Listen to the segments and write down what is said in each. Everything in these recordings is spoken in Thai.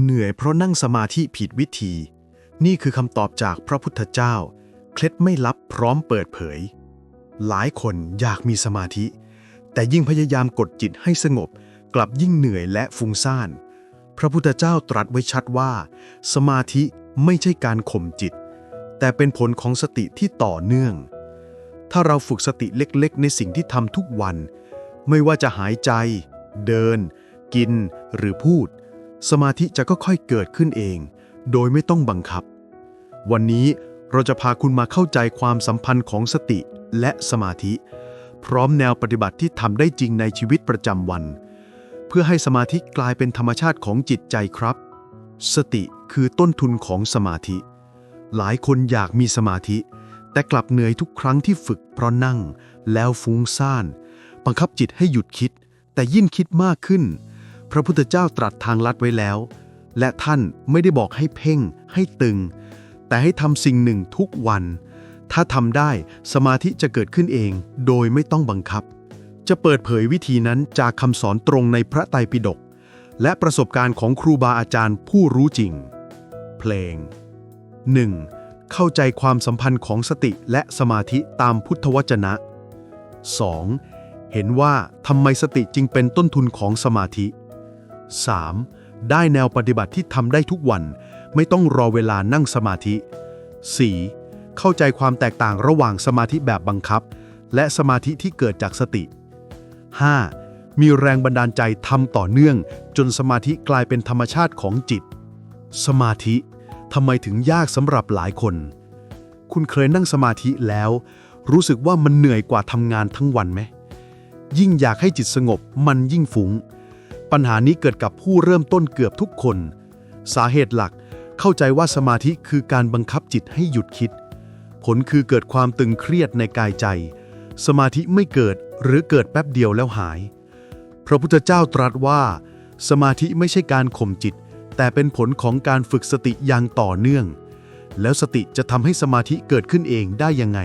เหนื่อยเพราะนั่งสมาธิผิดวิธี นี่คือคำตอบจากพระพุทธเจ้า เคล็ดไม่ลับพร้อมเปิดเผย หลายคนอยากมีสมาธิ แต่ยิ่งพยายามกดจิตให้สงบ กลับยิ่งเหนื่อยและฟุ้งซ่าน พระพุทธเจ้าตรัสไว้ชัดว่า สมาธิไม่ใช่การข่มจิต แต่เป็นผลของสติที่ต่อเนื่อง ถ้าเราฝึกสติเล็กๆ ในสิ่งที่ทำทุกวัน ไม่ว่าจะหายใจ เดิน กินหรือพูด สมาธิจะก็ค่อยๆเกิดขึ้นเอง โดยไม่ต้องบังคับ วันนี้เราจะพาคุณมาเข้าใจความสัมพันธ์ของสติและสมาธิ พร้อมแนวปฏิบัติที่ทำได้จริงในชีวิตประจำวัน เพื่อให้สมาธิกลายเป็นธรรมชาติของจิตใจครับ สติคือต้นทุนของสมาธิ หลายคนอยากมีสมาธิ แต่กลับเหนื่อยทุกครั้งที่ฝึกเพราะนั่ง แล้วฟุ้งซ่าน บังคับจิตให้หยุดคิด แต่ยิ่งคิดมากขึ้น พระพุทธเจ้าตรัสทางลัดไว้แล้ว และท่านไม่ได้บอกให้เพ่ง ให้ตึง แต่ให้ทำสิ่งหนึ่งทุกวัน ถ้าทำได้สมาธิจะเกิดขึ้นเอง โดยไม่ต้องบังคับ จะเปิดเผยวิธีนั้นจากคำสอนตรงในพระไตรปิฎกและประสบการณ์ของครูบาอาจารย์ผู้รู้จริง เพลง 1. เข้าใจความสัมพันธ์ของสติและสมาธิตามพุทธวจนะ 2. เห็นว่าทำไมสติจึงเป็นต้นทุนของสมาธิ 3. ได้แนวปฏิบัติที่ทำได้ทุกวัน ไม่ต้องรอเวลานั่งสมาธิ 4. เข้าใจความแตกต่างระหว่างสมาธิแบบบังคับ และสมาธิที่เกิดจากสติ 5. มีแรงบันดาลใจทำต่อเนื่อง จนสมาธิกลายเป็นธรรมชาติของจิต สมาธิทำไมถึงยากสำหรับหลายคน คุณเคยนั่งสมาธิแล้ว รู้สึกว่ามันเหนื่อยกว่าทำงานทั้งวันไหม ยิ่งอยากให้จิตสงบมันยิ่งฟุง้ง ปัญหานี้เกิดกับผู้เริ่มต้นเกือบทุกคน สาเหตุหลักเข้าใจว่าสมาธิคือการบังคับจิตให้หยุดคิด ผลคือเกิดความตึงเครียดในกายใจ สมาธิไม่เกิดหรือเกิดแป๊บเดียวแล้วหาย พระพุทธเจ้าตรัสว่า สมาธิไม่ใช่การข่มจิต แต่เป็นผลของการฝึกสติอย่างต่อเนื่อง แล้วสติจะทำให้สมาธิเกิดขึ้นเองได้ยังไง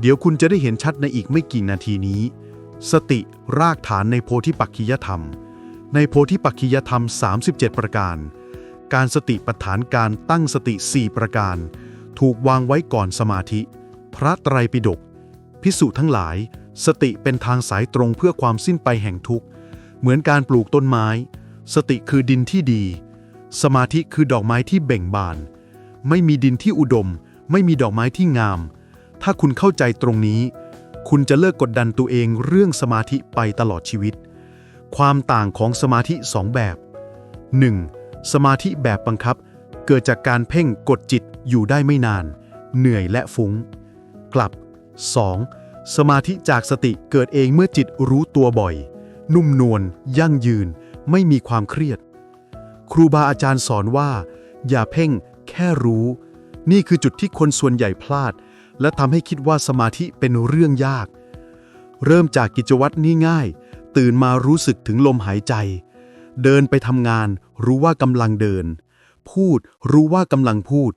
เดี๋ยวคุณจะได้เห็นชัดในอีกไม่กี่นาทีนี้ สติรากฐานในโพธิปักขิยธรรม ในโพธิปักขิยธรรม 37 ประการ การสติปัฏฐานการตั้งสติ 4 ประการ ถูกวางไว้ก่อนสมาธิ พระไตรปิฎกพิสุทั้งหลาย สติเป็นทางสายตรงเพื่อความสิ้นไปแห่งทุกข์ เหมือนการปลูกต้นไม้ สติคือดินที่ดี สมาธิคือดอกไม้ที่เบ่งบาน ไม่มีดินที่อุดม ไม่มีดอกไม้ที่งาม ถ้าคุณเข้าใจตรงนี้ คุณจะเลิกกดดันตัวเองเรื่องสมาธิไปตลอดชีวิต ความต่างของสมาธิสองแบบ 1. สมาธิแบบบังคับ เกิดจากการเพ่งกดจิตอยู่ได้ไม่นาน เหนื่อยและฟุง้ง กลับ 2. สมาธิจากสติเกิดเองเมื่อจิตรู้ตัวบ่อย นุ่มนวลยั่งยืน ไม่มีความเครียด ครูบาอาจารย์สอนว่า อย่าเพ่งแค่รู้ นี่คือจุดที่คนส่วนใหญ่พลาด และทำให้คิดว่าสมาธิเป็นเรื่องยาก เริ่มจากกิจวัตรนี่ง่าย ตื่นมารู้สึกถึงลมหายใจ เดินไปทำงาน รู้ว่ากำลังเดิน พูดรู้ว่ากำลังพูด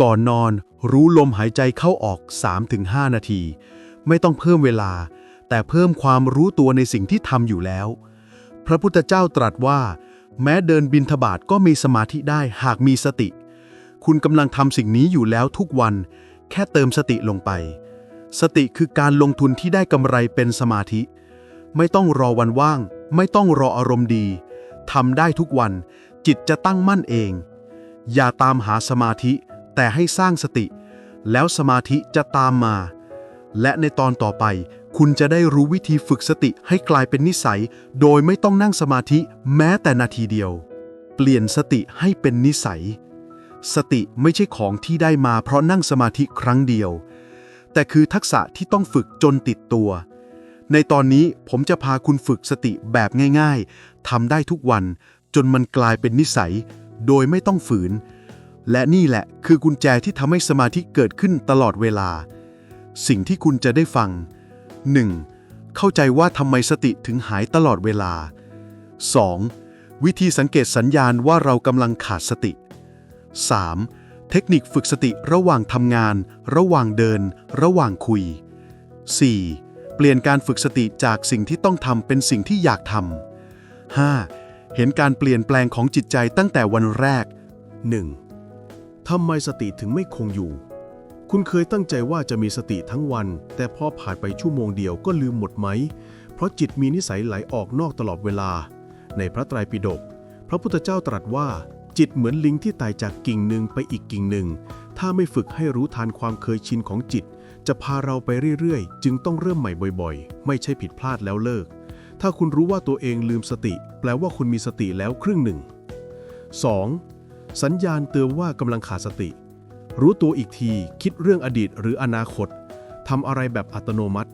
ก่อนนอนรู้ลมหายใจเข้าออก 3-5 นาที ไม่ต้องเพิ่มเวลา แต่เพิ่มความรู้ตัวในสิ่งที่ทำอยู่แล้ว พระพุทธเจ้าตรัสว่า แม้เดินบินทบาทก็มีสมาธิได้หากมีสติ คุณกำลังทำสิ่งนี้อยู่แล้วทุกวัน แค่เติมสติลงไป สติคือการลงทุนที่ได้กำไรเป็นสมาธิ ไม่ต้องรอวันว่าง ไม่ต้องรออารมณ์ดีทำได้ทุกวัน จิตจะตั้งมั่นเอง อย่าตามหาสมาธิแต่ให้สร้างสติ แล้วสมาธิจะตามมา และในตอนต่อไป คุณจะได้รู้วิธีฝึกสติให้กลายเป็นนิสัย โดยไม่ต้องนั่งสมาธิแม้แต่นาทีเดียว เปลี่ยนสติให้เป็นนิสัย สติไม่ใช่ของที่ได้มาเพราะนั่งสมาธิครั้งเดียว แต่คือทักษะที่ต้องฝึกจนติดตัว ในตอนนี้ผมจะพาคุณฝึกสติแบบง่ายๆทำได้ทุกวัน จนมันกลายเป็นนิสัย โดยไม่ต้องฝืน และนี่แหละคือกุญแจที่ทำให้สมาธิเกิดขึ้นตลอดเวลา สิ่งที่คุณจะได้ฟัง 1. เข้าใจว่าทำไมสติถึงหายตลอดเวลา 2. วิธีสังเกตสัญญาณว่าเรากำลังขาดสติ 3. เทคนิคฝึกสติระหว่างทำงาน ระหว่างเดิน ระหว่างคุย 4. เปลี่ยนการฝึกสติจากสิ่งที่ต้องทำเป็นสิ่งที่อยากทำ 5. เห็นการเปลี่ยนแปลงของจิตใจตั้งแต่วันแรก 1. ทำไมสติถึงไม่คงอยู่ คุณเคยตั้งใจว่าจะมีสติทั้งวัน แต่พอผ่านไปชั่วโมงเดียวก็ลืมหมดไหม เพราะจิตมีนิสัยไหลออกนอกตลอดเวลา ในพระไตรปิฎกพระพุทธเจ้าตรัสว่า จิตเหมือนลิงที่ไต่จากกิ่งหนึ่งไปอีกกิ่งหนึ่ง ถ้าไม่ฝึกให้รู้ทันความเคยชินของจิต จะพาเราไปเรื่อยๆ จึงต้องเริ่มใหม่บ่อยๆ ไม่ใช่ผิดพลาดแล้วเลิก ถ้าคุณรู้ว่าตัวเองลืมสติ แปลว่าคุณมีสติแล้วครึ่งหนึ่ง 2. สัญญาณเตือนว่ากำลังขาดสติ รู้ตัวอีกทีคิดเรื่องอดีตหรืออนาคตทำอะไรแบบอัตโนมัติ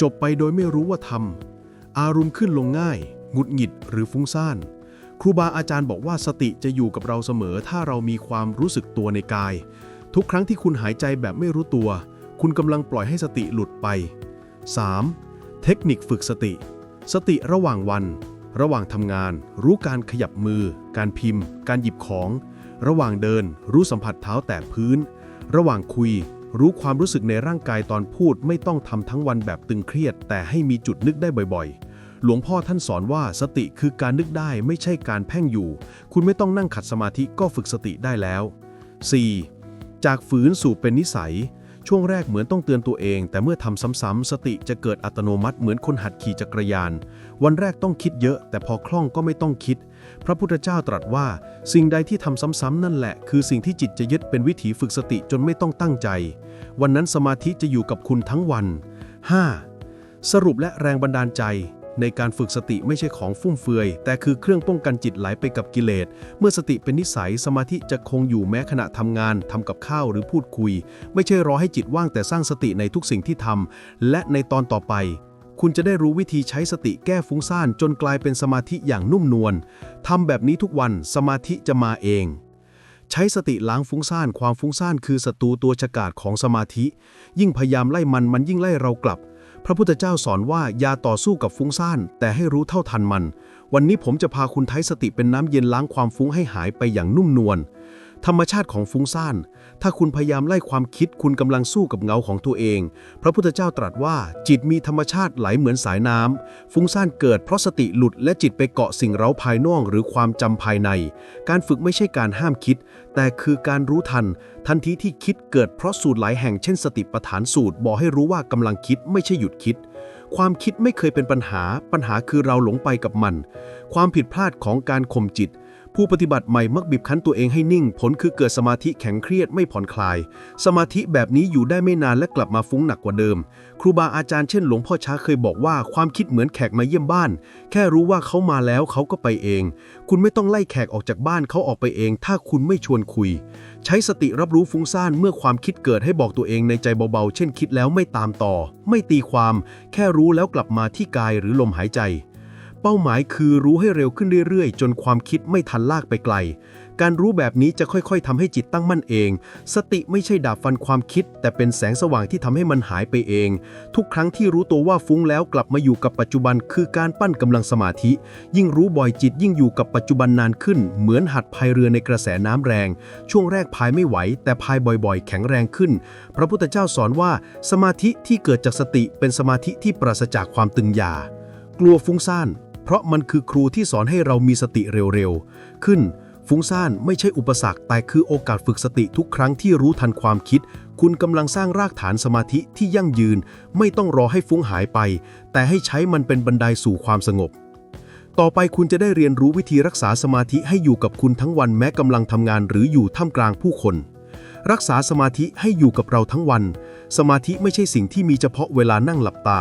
จบไปโดยไม่รู้ว่าทำอารมณ์ขึ้นลงง่ายหงุดหงิดหรือฟุ้งซ่านครูบาอาจารย์บอกว่าสติจะอยู่กับเราเสมอถ้าเรามีความรู้สึกตัวในกาย ทุกครั้งที่คุณหายใจแบบไม่รู้ตัว คุณกำลังปล่อยให้สติหลุดไป 3. เทคนิคฝึกสติ สติระหว่างวัน ระหว่างทำงาน รู้การขยับมือ การพิมพ์ การหยิบของ ระหว่างเดิน รู้สัมผัสเท้าแตะพื้น ระหว่างคุย รู้ความรู้สึกในร่างกายตอนพูดไม่ต้องทำทั้งวันแบบตึงเครียด แต่ให้มีจุดนึกได้บ่อยๆ หลวงพ่อท่านสอนว่าสติคือการนึกได้ไม่ใช่การแพ่งอยู่ คุณไม่ต้องนั่งขัดสมาธิก็ฝึกสติได้แล้ว 4. จากฝืนสู่เป็นนิสัย ช่วงแรกเหมือนต้องเตือนตัวเอง แต่เมื่อทำซ้ำๆสติจะเกิดอัตโนมัติเหมือนคนหัดขี่จักรยาน วันแรกต้องคิดเยอะ แต่พอคล่องก็ไม่ต้องคิด พระพุทธเจ้าตรัสว่า สิ่งใดที่ทำซ้ำๆนั่นแหละ คือสิ่งที่จิตจะยึดเป็นวิถีฝึกสติจนไม่ต้องตั้งใจ วันนั้นสมาธิจะอยู่กับคุณทั้งวัน 5. สรุปและแรงบันดาลใจ ในการฝึกสติไม่ใช่ของฟุ่มเฟือย แต่คือเครื่องป้องกันจิตไหลไปกับกิเลส เมื่อสติเป็นนิสัยสมาธิจะคงอยู่แม้ขณะทำงาน ทำกับข้าวหรือพูดคุย ไม่ใช่รอให้จิตว่างแต่สร้างสติในทุกสิ่งที่ทำและในตอนต่อไป คุณจะได้รู้วิธีใช้สติแก้ฟุ้งซ่านจนกลายเป็นสมาธิอย่างนุ่มนวลทำแบบนี้ทุกวันสมาธิจะมาเองใช้สติล้างฟุ้งซ่านความฟุ้งซ่านคือศัตรูตัวฉกาจของสมาธิ ยิ่งพยายามไล่มันมันยิ่งไล่เรากลับ พระพุทธเจ้าสอนว่าอย่าต่อสู้กับฟุ้งซ่านแต่ให้รู้เท่าทันมัน วันนี้ผมจะพาคุณใช้สติเป็นน้ำเย็นล้างความฟุ้งให้หายไปอย่างนุ่มนวล ธรรมชาติของฟุ้งซ่าน ถ้าคุณพยายามไล่ความคิดคุณกำลังสู้กับเงาของตัวเอง พระพุทธเจ้าตรัสว่าจิตมีธรรมชาติไหลเหมือนสายน้ำ ฟุ้งซ่านเกิดเพราะสติหลุดและจิตไปเกาะสิ่งเร้าภายนอกหรือความจำภายใน การฝึกไม่ใช่การห้ามคิด แต่คือการรู้ทัน ทันทีที่คิดเกิดเพราะสูตรหลายแห่งเช่นสติปัฏฐานสูตรบอกให้รู้ว่ากำลังคิดไม่ใช่หยุดคิดความคิดไม่เคยเป็นปัญหา ปัญหาคือเราหลงไปกับมัน ความผิดพลาดของการข่มจิต ผู้ปฏิบัติใหม่มักบีบคั้นตัวเองให้นิ่ง ผลคือเกิดสมาธิแข็งเครียดไม่ผ่อนคลาย สมาธิแบบนี้อยู่ได้ไม่นานและกลับมาฟุ้งหนักกว่าเดิม ครูบาอาจารย์เช่นหลวงพ่อช้าเคยบอกว่าความคิดเหมือนแขกมาเยี่ยมบ้าน แค่รู้ว่าเขามาแล้วเขาก็ไปเอง คุณไม่ต้องไล่แขกออกจากบ้านเขาออกไปเอง ถ้าคุณไม่ชวนคุย ใช้สติรับรู้ฟุ้งซ่านเมื่อความคิดเกิดให้บอกตัวเองในใจเบาๆ เช่นคิดแล้วไม่ตามต่อ ไม่ตีความ แค่รู้แล้วกลับมาที่กายหรือลมหายใจ เป้าหมายคือรู้ให้เร็วขึ้นเรื่อยๆ จนความคิดไม่ทันลากไปไกล การรู้แบบนี้จะค่อยๆทำให้จิตตั้งมั่นเอง สติไม่ใช่ดาบฟันความคิด แต่เป็นแสงสว่างที่ทำให้มันหายไปเอง ทุกครั้งที่รู้ตัวว่าฟุ้งแล้วกลับมาอยู่กับปัจจุบันคือการปั้นกำลังสมาธิ ยิ่งรู้บ่อยจิตยิ่งอยู่กับปัจจุบันนานขึ้น เหมือนหัดพายเรือในกระแสน้ำแรง ช่วงแรกพายไม่ไหว แต่พายบ่อยๆ แข็งแรงขึ้น พระพุทธเจ้าสอนว่า สมาธิที่เกิดจากสติเป็นสมาธิที่ปราศจากความตึงยากลัวฟุ้งซ่าน เพราะมันคือครูที่สอนให้เรามีสติเร็วๆ ขึ้น ฟุ้งซ่านไม่ใช่อุปสรรค แต่คือโอกาสฝึกสติทุกครั้งที่รู้ทันความคิด คุณกำลังสร้างรากฐานสมาธิที่ยั่งยืน ไม่ต้องรอให้ฟุ้งหายไป แต่ให้ใช้มันเป็นบันไดสู่ความสงบ ต่อไปคุณจะได้เรียนรู้วิธีรักษาสมาธิให้อยู่กับคุณทั้งวันแม้กำลังทำงานหรืออยู่ท่ามกลางผู้คนรักษาสมาธิให้อยู่กับเราทั้งวัน สมาธิไม่ใช่สิ่งที่มีเฉพาะเวลานั่งหลับตา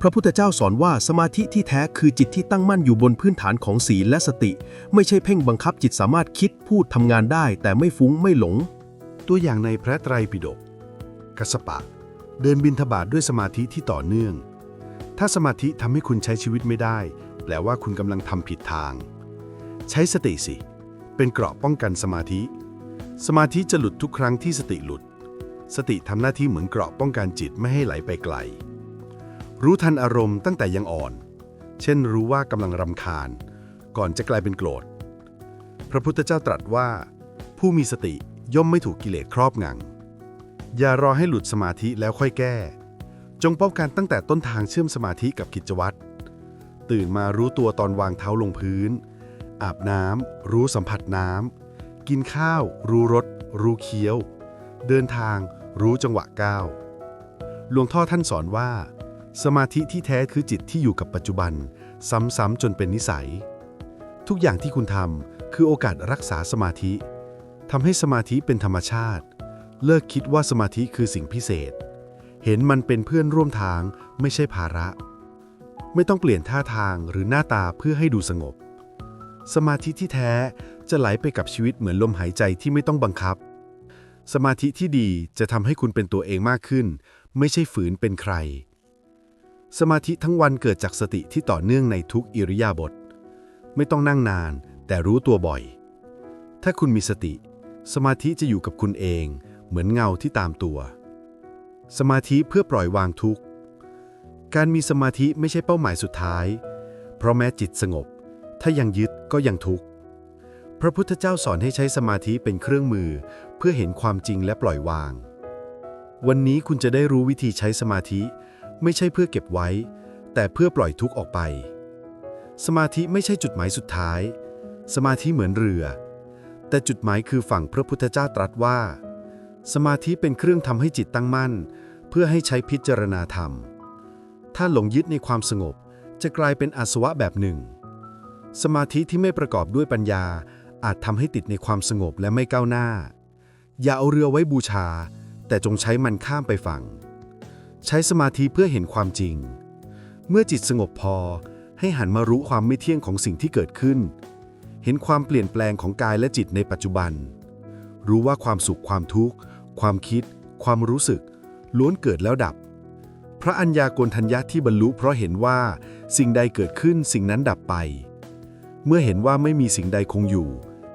พระพุทธเจ้าสอนว่าสมาธิที่แท้คือจิตที่ตั้งมั่นอยู่บนพื้นฐานของศีลและสติ ไม่ใช่เพ่งบังคับจิตสามารถคิดพูดทำงานได้ แต่ไม่ฟุ้งไม่หลง ตัวอย่างในพระไตรปิฎกกัสสปะ เดินบินทบาทด้วยสมาธิที่ต่อเนื่อง ถ้าสมาธิทำให้คุณใช้ชีวิตไม่ได้ แปลว่าคุณกำลังทำผิดทาง ใช้สติสิ เป็นเกราะป้องกันสมาธิ สมาธิจะหลุดทุกครั้งที่สติหลุด สติทำหน้าที่เหมือนเกราะป้องกันจิตไม่ให้ไหลไปไกล รู้ทันอารมณ์ตั้งแต่ยังอ่อน เช่นรู้ว่ากำลังรำคาญ ก่อนจะกลายเป็นโกรธ พระพุทธเจ้าตรัสว่า ผู้มีสติย่อมไม่ถูกกิเลสครอบงำอย่ารอให้หลุดสมาธิแล้วค่อยแก้ จงป้องกันตั้งแต่ต้นทางเชื่อมสมาธิกับกิจวัตรตื่นมารู้ตัวตอนวางเท้าลงพื้น อาบน้ำรู้สัมผัสน้ำกินข้าว รู้รสรู้เคี้ยว เดินทาง รู้จังหวะก้าวหลวงพ่อท่านสอนว่า สมาธิที่แท้คือจิตที่อยู่กับปัจจุบัน ซ้ำๆจนเป็นนิสัย ทุกอย่างที่คุณทำคือโอกาสรักษาสมาธิทำให้สมาธิเป็นธรรมชาติ เลิกคิดว่าสมาธิคือสิ่งพิเศษ เห็นมันเป็นเพื่อนร่วมทางไม่ใช่ภาระ ไม่ต้องเปลี่ยนท่าทางหรือหน้าตาเพื่อให้ดูสงบ สมาธิที่แท้จะไหลไปกับชีวิตเหมือนลมหายใจที่ไม่ต้องบังคับ สมาธิที่ดีจะทำให้คุณเป็นตัวเองมากขึ้น ไม่ใช่ฝืนเป็นใคร สมาธิทั้งวันเกิดจากสติที่ต่อเนื่องในทุกอิริยาบถ ไม่ต้องนั่งนาน แต่รู้ตัวบ่อย ถ้าคุณมีสติ สมาธิจะอยู่กับคุณเอง เหมือนเงาที่ตามตัว สมาธิเพื่อปล่อยวางทุกข์ การมีสมาธิไม่ใช่เป้าหมายสุดท้าย เพราะแม้จิตสงบ ถ้ายังยึดก็ยังทุกข์ พระพุทธเจ้าสอนให้ใช้สมาธิเป็นเครื่องมือ เพื่อเห็นความจริงและปล่อยวาง วันนี้คุณจะได้รู้วิธีใช้สมาธิ ไม่ใช่เพื่อเก็บไว้ แต่เพื่อปล่อยทุกข์ออกไป สมาธิไม่ใช่จุดหมายสุดท้าย สมาธิเหมือนเรือ แต่จุดหมายคือฝั่งพระพุทธเจ้าตรัสว่า สมาธิเป็นเครื่องทำให้จิตตั้งมั่น เพื่อให้ใช้พิจารณาธรรม ถ้าหลงยึดในความสงบจะกลายเป็นอาสวะแบบหนึ่ง สมาธิที่ไม่ประกอบด้วยปัญญาอาจทำให้ติดในความสงบและไม่ก้าวหน้า อย่าเอาเรือไว้บูชา แต่จงใช้มันข้ามไปฝั่ง ใช้สมาธิเพื่อเห็นความจริง เมื่อจิตสงบพอให้หันมารู้ความไม่เที่ยงของสิ่งที่เกิดขึ้น เห็นความเปลี่ยนแปลงของกายและจิตในปัจจุบัน รู้ว่าความสุขความทุกข์ ความคิด ความรู้สึก ล้วนเกิดแล้วดับ พระอัญญาโกณทัญญะที่บรรลุเพราะเห็นว่าสิ่งใดเกิดขึ้นสิ่งนั้นดับไป เมื่อเห็นว่าไม่มีสิ่งใดคงอยู่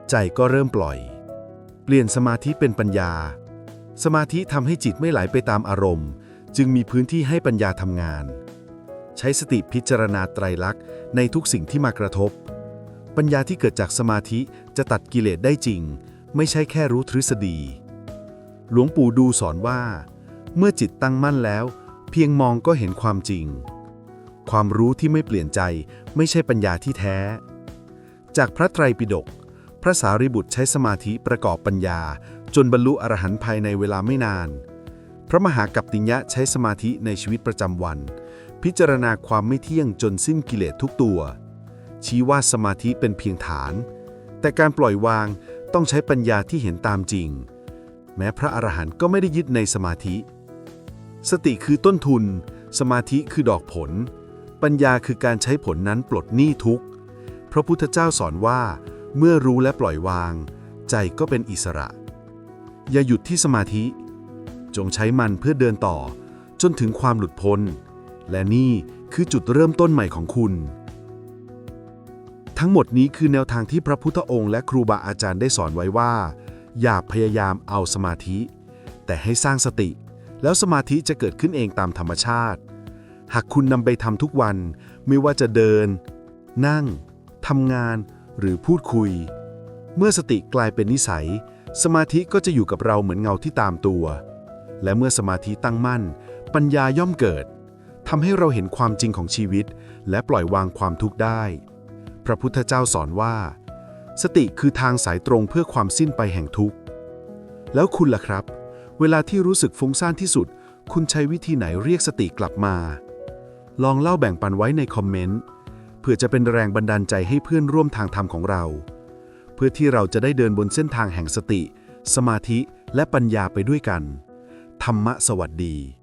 ใจก็เริ่มปล่อย เปลี่ยนสมาธิเป็นปัญญา สมาธิทำให้จิตไม่ไหลไปตามอารมณ์ จึงมีพื้นที่ให้ปัญญาทำงาน ใช้สติพิจารณาไตรลักษณ์ในทุกสิ่งที่มากระทบ ปัญญาที่เกิดจากสมาธิจะตัดกิเลสได้จริง ไม่ใช่แค่รู้ทฤษฎี หลวงปู่ดูสอนว่า เมื่อจิตตั้งมั่นแล้ว เพียงมองก็เห็นความจริง ความรู้ที่ไม่เปลี่ยนใจไม่ใช่ปัญญาที่แท้ จากพระไตรปิฎกพระสารีบุตรใช้สมาธิประกอบปัญญา จนบรรลุอรหันต์ภายในเวลาไม่นาน พระมหากัปติยะใช้สมาธิในชีวิตประจำวัน พิจารณาความไม่เที่ยงจนสิ้นกิเลสทุกตัว ชี้ว่าสมาธิเป็นเพียงฐาน แต่การปล่อยวางต้องใช้ปัญญาที่เห็นตามจริง แม้พระอรหันต์ก็ไม่ได้ยึดในสมาธิ สติคือต้นทุน สมาธิคือดอกผล ปัญญาคือการใช้ผลนั้นปลดหนี้ทุกข์ พระพุทธเจ้าสอนว่า เมื่อรู้และปล่อยวาง ใจก็เป็นอิสระ อย่าหยุดที่สมาธิ จงใช้มันเพื่อเดินต่อ จนถึงความหลุดพ้น และนี่คือจุดเริ่มต้นใหม่ของคุณ ทั้งหมดนี้คือแนวทางที่พระพุทธองค์และครูบาอาจารย์ได้สอนไว้ว่า อย่าพยายามเอาสมาธิ แต่ให้สร้างสติ แล้วสมาธิจะเกิดขึ้นเองตามธรรมชาติ หากคุณนำไปทำทุกวัน ไม่ว่าจะเดิน นั่งทำงาน หรือพูดคุย เมื่อสติกลายเป็นนิสัย สมาธิก็จะอยู่กับเราเหมือนเงาที่ตามตัว และเมื่อสมาธิตั้งมั่น ปัญญาย่อมเกิดทำให้เราเห็นความจริงของชีวิต และปล่อยวางความทุกข์ได้ พระพุทธเจ้าสอนว่า สติคือทางสายตรงเพื่อความสิ้นไปแห่งทุกข์ แล้วคุณล่ะครับ เวลาที่รู้สึกฟุ้งซ่านที่สุด คุณใช้วิธีไหนเรียกสติกลับมา ลองเล่าแบ่งปันไว้ในคอมเมนต์เพื่อจะเป็นแรงบันดาลใจให้เพื่อนร่วมทางธรรมของเรา เพื่อที่เราจะได้เดินบนเส้นทางแห่งสติ สมาธิและปัญญาไปด้วยกัน ธรรมะสวัสดี